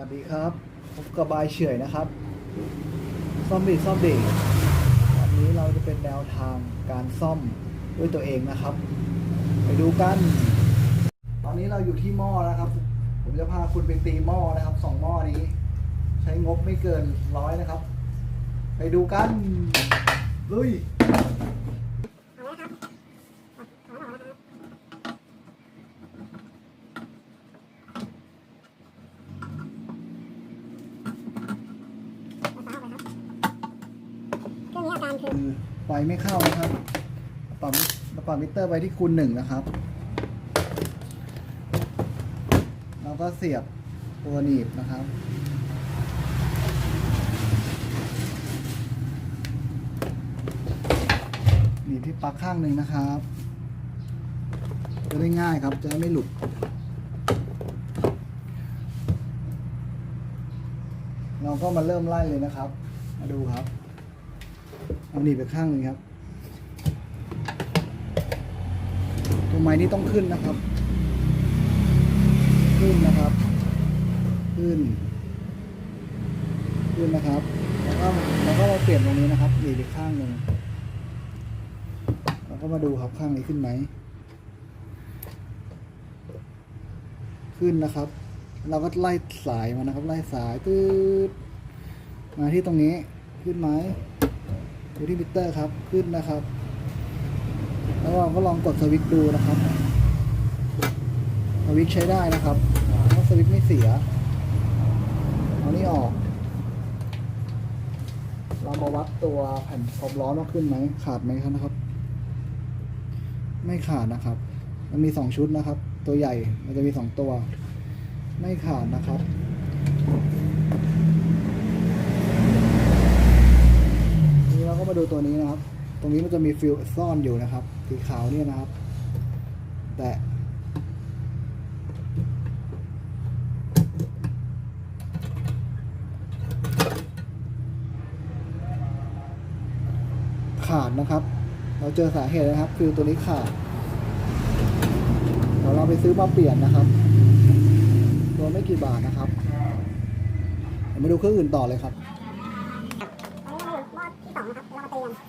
วัสดีครับพบกับบายเฉยนะครับซ่อมดีซ่อมดีวันนี้เราจะเป็นแนวทางการซ่อมด้วยตัวเองนะครับ ไปดูกัน ตอนนี้เราอยู่ที่หม้อแล้วครับ ผมจะพาคุณไปตีหม้อนะครับสองหม้อนี้ ใช้งบไม่เกินร้อยนะครับ ไปดูกันลุย คือไฟไม่เข้านะครับปรับปรับมิเตอร์ไปที่คูณหนึ่งนะครับ เราก็เสียบตัวหนีบนะครับหนีบที่ปลั๊กข้างหนึ่งนะครับ จะได้ง่ายครับ จะไม่หลุด เราก็มาเริ่มไล่เลยนะครับ มาดูครับ เอาหนีบไปข้างหนึ่งครับ ตัวไม้นี่ต้องขึ้นนะครับ ขึ้นนะครับ ขึ้น ขึ้นนะครับ แล้วก็แล้วก็มาเปลี่ยนตรงนี้นะครับหนีบไปข้างหนึ่งแล้วก็มาดูครับข้างนี้ขึ้นไหม ขึ้นนะครับ เราก็ไล่สายมานะครับ ไล่สายตืดมาที่ตรงนี้ ขึ้นไหม ดูที่มิเตอร์ครับขึ้นนะครับ แล้วเราก็ลองกดสวิตช์ดูนะครับสวิตช์ใช้ได้นะครับเพราสวิตช์ไม่เสียเอานี่ออก เรามาวัดตัวแผ่นความร้อนว่าขึ้นไหมขาดไหมครับนะครับ ไม่ขาดนะครับ มันมีสองชุดนะครับ ตัวใหญ่มันจะมีสองตัว ไม่ขาดนะครับ ทีนี้เราก็มา ดูตัวนี้นะครับ ตรงนี้มันจะมีฟิลซ่อนอยู่นะครับ สีขาวเนี่ยนะครับ แต่ขาดนะครับ เราเจอสาเหตุนะครับ คือตัวนี้ขาด เดี๋ยวเราไปซื้อมาเปลี่ยนนะครับ ตัวไม่กี่บาทนะครับ เดี๋ยวมาดูเครื่องอื่นต่อเลยครับ ตอนนี้เราอยู่หม้อที่สองนะครับ เรามาตีกั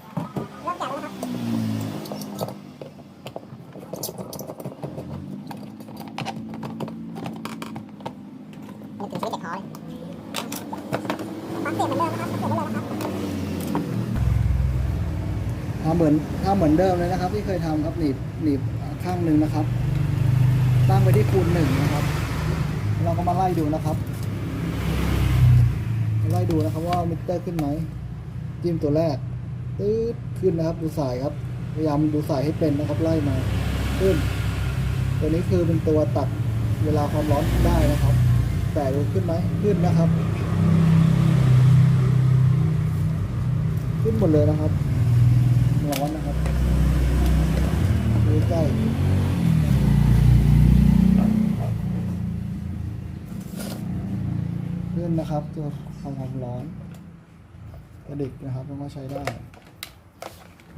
นเริ่มแกะแล้วนะครับไม่ติดชีวิตเด็กขอเลยปั๊มเปลี่ยนเหมือนเดิมนะครับเปลี่ยนได้เลยนะครับ ทำ เหมือนทำเหมือนเดิมเลยนะครับ ที่เคยทำครับหนีบหนีบข้างหนึ่งนะครับ ตั้งไปที่คูณหนึ่งนะครับ เราก็มาไล่ดูนะครับไล่ดูนะครับว่ามิเตอร์ขึ้นไหมจิ้มตัวแรกตืดขึ้นนะครับ ดูสายครับ พยายามดูสายให้เป็นนะครับ ไล่มาขึ้น ตัวนี้คือเป็นตัวตัดเวลาความร้อนได้นะครับ แต่ดูขึ้นไหมขึ้นนะครับ ขึ้นหมดเลยนะครับ ร้อนนะครับดูใกล้ขึ้นนะครับตัวความความร้อนกระดิกนะครับมันก็ใช้ได้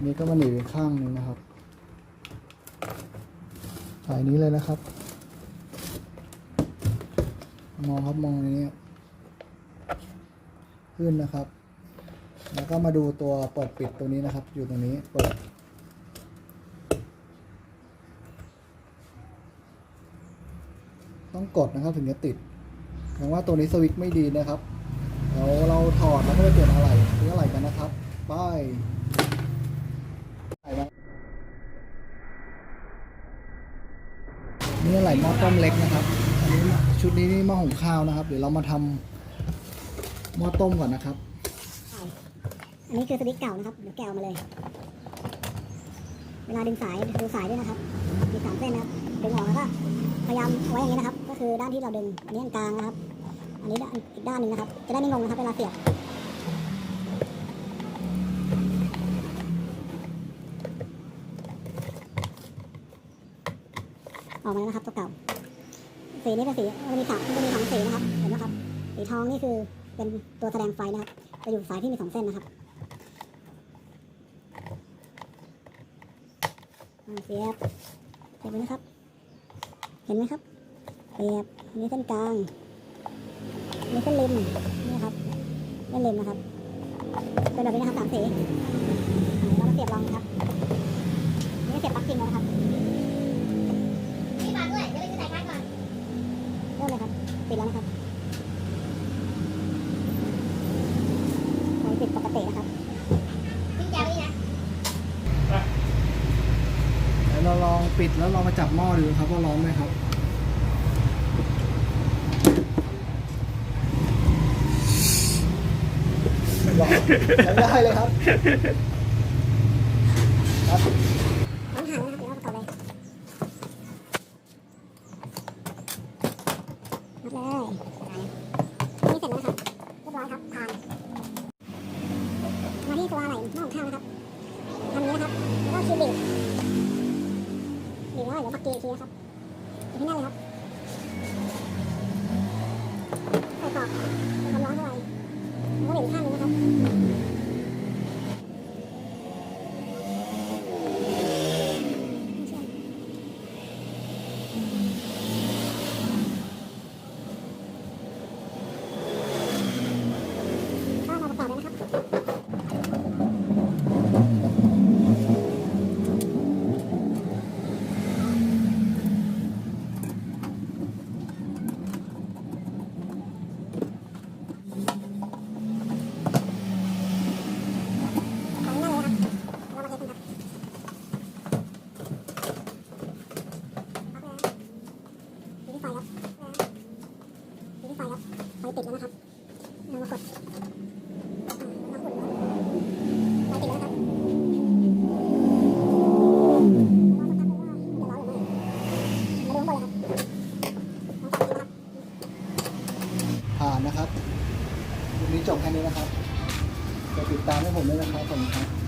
นี้ก็มาหนีไปข้างนึงนะครับสายนี้เลยนะครับ มองครับมองในนี้ขึ้นนะครับ แล้วก็มาดูตัวเปิดปิดตัวนี้นะครับ อยู่ตรงนี้เปิด ต้องกดนะครับถึงจะติดแสดงว่าตัวนี้สวิตช์ไม่ดีนะครับเดี๋ยวเราถอดแล้วก็ไปเปลี่ยนอะไรซื้ออะไรกันนะครับไป้ายนี่อะไรหม้อต้มเล็กนะครับ อันนี้ชุดนี้นี่หม้อหุงข้าวนะครับ เดี๋ยวเรามาทำหม้อต้มก่อนนะครับ อันนี้คือสวิตช์เก่านะครับเดี๋ยวแกะออกมาเลย เวลาดึงสายดูสายด้วยนะครับ มีสามเส้นนะครับดึงออกแล้วก็พยายามไว้อย่างนี้นะครับ ก็คือด้านที่เราดึงอันนี้อันกลางนะครับ อันนี้อีกด้านหนึ่งนะครับ จะได้ไม่งงนะครับเวลาเสียบออกมาแล้วนะครับตัวเก่า สีนี้เป็นสีมันมีสามมันจะมีสองสีนะครับ เห็นไหมครับ สีทองนี่คือเป็นตัวแสดงไฟนะครับ จะอยู่สายที่มีสองเส้นนะครับ เรียบเรียบนะครับ เห็นไหมครับเรียบมีเส้นกลางมีเส้นเล็มนี่ครับเส้นเล็มนะครับ เป็นแบบนี้นะครับสามสีเรามาเสียบลองครับ ปิดแล้วเรามาจับหม้อดูครับว่าร้อนไหมครับร้อนได้เลยครับครับ 给你听。 ติดแล้วนะครับเรามากดผ่านนะครับวันนี้จบแค่นี้นะครับจะติดตามให้ผมด้วยนะครับผมครับ